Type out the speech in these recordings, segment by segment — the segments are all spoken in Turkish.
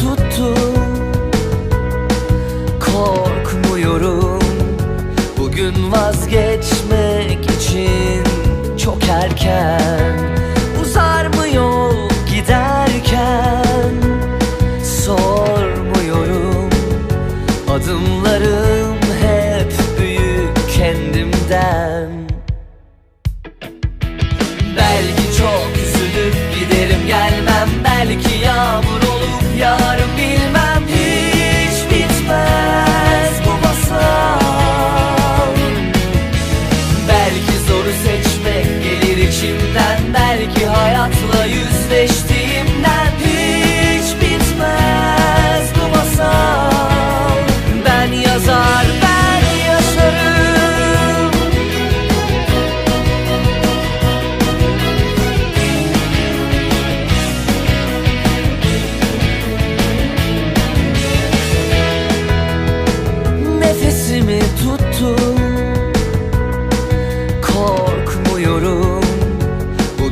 tuttu Korkmuyorum. Bugün vazgeçmek için çok erken Uzar mı yol giderken Sormuyorum. Adımlarım hep büyük kendimden.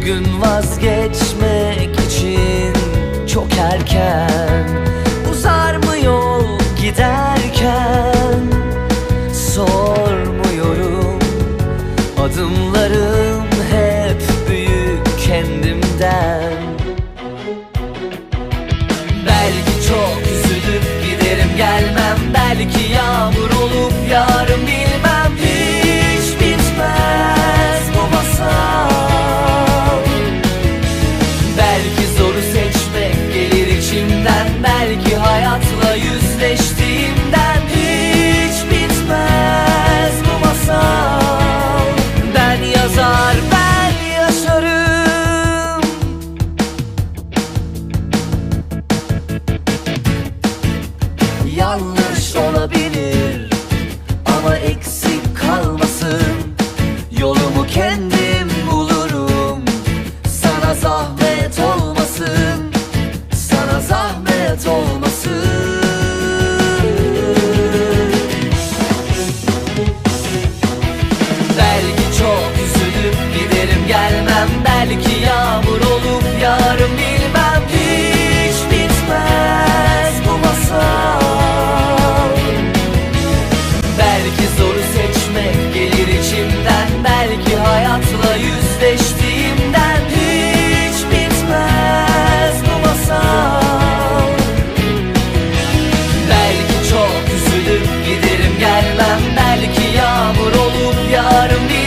Bugün vazgeçmek için çok erken Uzar mı out of me.